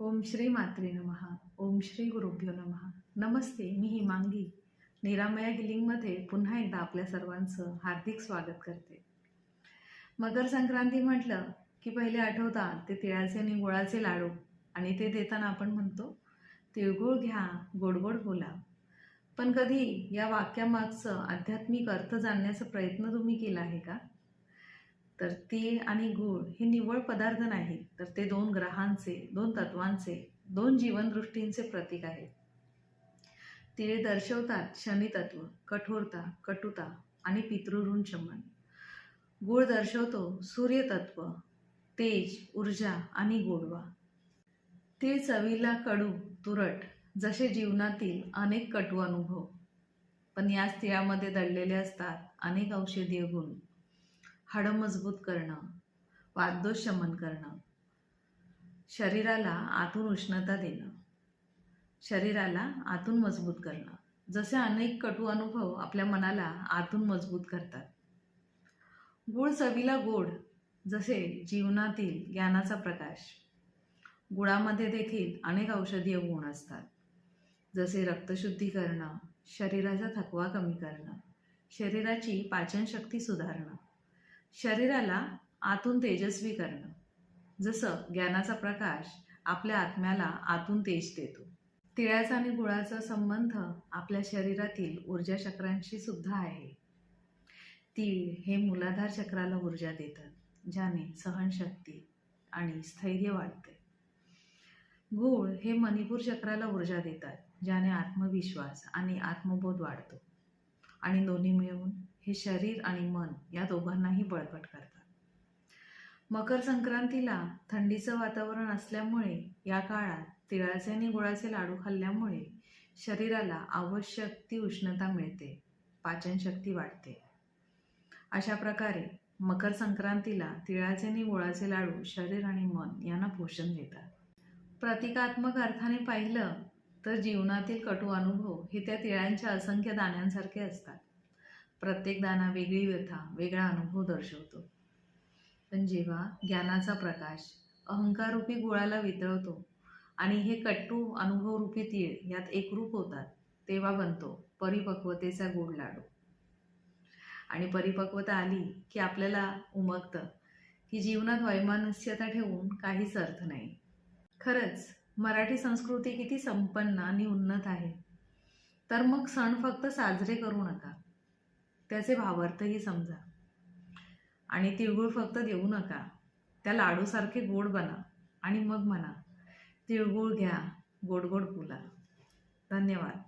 ओम श्री मात्रे नमहा ओम श्री गुरुभ्यो नमहा नमस्ते मी हिमांगी. निरामया हिलिंगमध्ये पुन्हा एकदा आपल्या सर्वांचं हार्दिक स्वागत करते. मकर संक्रांती म्हटलं की पहिले आठवतात ते तिळाचे आणि गुळाचे लाडू. आणि ते देताना आपण म्हणतो तिळगुळ घ्या गोडगोड बोला. पण कधी या वाक्यामागचं आध्यात्मिक अर्थ जाणण्याचा प्रयत्न तुम्ही केला आहे का? तर तीळ आणि गूळ हे निव्वळ पदार्थ नाही तर ते दोन ग्रहांचे दोन तत्वांचे दोन जीवनदृष्टींचे प्रतीक आहेत. तीळ दर्शवतात शनितत्व कठोरता कटुता आणि पितृऋण शमन. गूळ दर्शवतो सूर्यतत्व तेज ऊर्जा आणि गोडवा. तीळ चवीला कडू तुरट जसे जीवनातील अनेक कटू अनुभव. पण याच तिळामध्ये दडलेले असतात अनेक औषधीय गुण. हाडं मजबूत करणं वाददोष शमन करणं शरीराला आतून उष्णता देणं शरीराला आतून मजबूत करणं. जसे अनेक कटू अनुभव आपल्या मनाला आतून मजबूत करतात. गुळ चवीला गोड जसे जीवनातील ज्ञानाचा प्रकाश. गुळामध्ये देखील अनेक औषधीय गुण असतात. जसे रक्तशुद्धी करणं शरीराचा थकवा कमी करणं शरीराची पाचनशक्ती सुधारणं. शरीराला आतून तेजस्वी करणं. जसं ज्ञानाचा प्रकाश आपल्या आत्म्याला आतून तेज देतो. तिळाचा आणि गुळाचा संबंध आपल्या शरीरातील ऊर्जा चक्रांशी सुद्धा आहे. तीळ हे मूलाधार चक्राला ऊर्जा देतात ज्याने सहनशक्ती आणि स्थैर्य वाढते. गूळ हे मणिपूर चक्राला ऊर्जा देतात ज्याने आत्मविश्वास आणि आत्मबोध वाढतो. आणि दोन्ही मिळून हे शरीर आणि मन या दोघांनाही बळकट करतात. मकर संक्रांतीला थंडीचं वातावरण असल्यामुळे या काळात तिळाचे आणि गुळाचे लाडू खाल्ल्यामुळे शरीराला आवश्यक ती उष्णता मिळते पाचनशक्ती वाढते. अशा प्रकारे मकर संक्रांतीला तिळाचे आणि गुळाचे लाडू शरीर आणि मन यांना पोषण देतात. प्रतिकात्मक अर्थाने पाहिलं तर जीवनातील कटू अनुभव हे त्या तिळांच्या असंख्य दाण्यांसारखे असतात. प्रत्येक दाना वेगळी व्यथा वेगळा अनुभव दर्शवतो. पण जेव्हा ज्ञानाचा प्रकाश अहंकाररूपी गुळाला वितळतो आणि हे कट्टू अनुभवरूपी तीळ यात एकरूप होतात तेव्हा बनतो परिपक्वतेचा गोड लाडू. आणि परिपक्वता आली की आपल्याला उमगतं की जीवनात वैमानस्यता ठेवून काहीच अर्थ नाही. खरंच मराठी संस्कृती किती संपन्न आणि उन्नत आहे. तर मग सण फक्त साजरे करू नका. त्याचे भावार्थही समजा. आणि तिळगुळ फक्त देऊ नका. त्या लाडूसारखे गोड बना आणि मग म्हणा. तिळगुळ घ्या गोड गोड बोला धन्यवाद.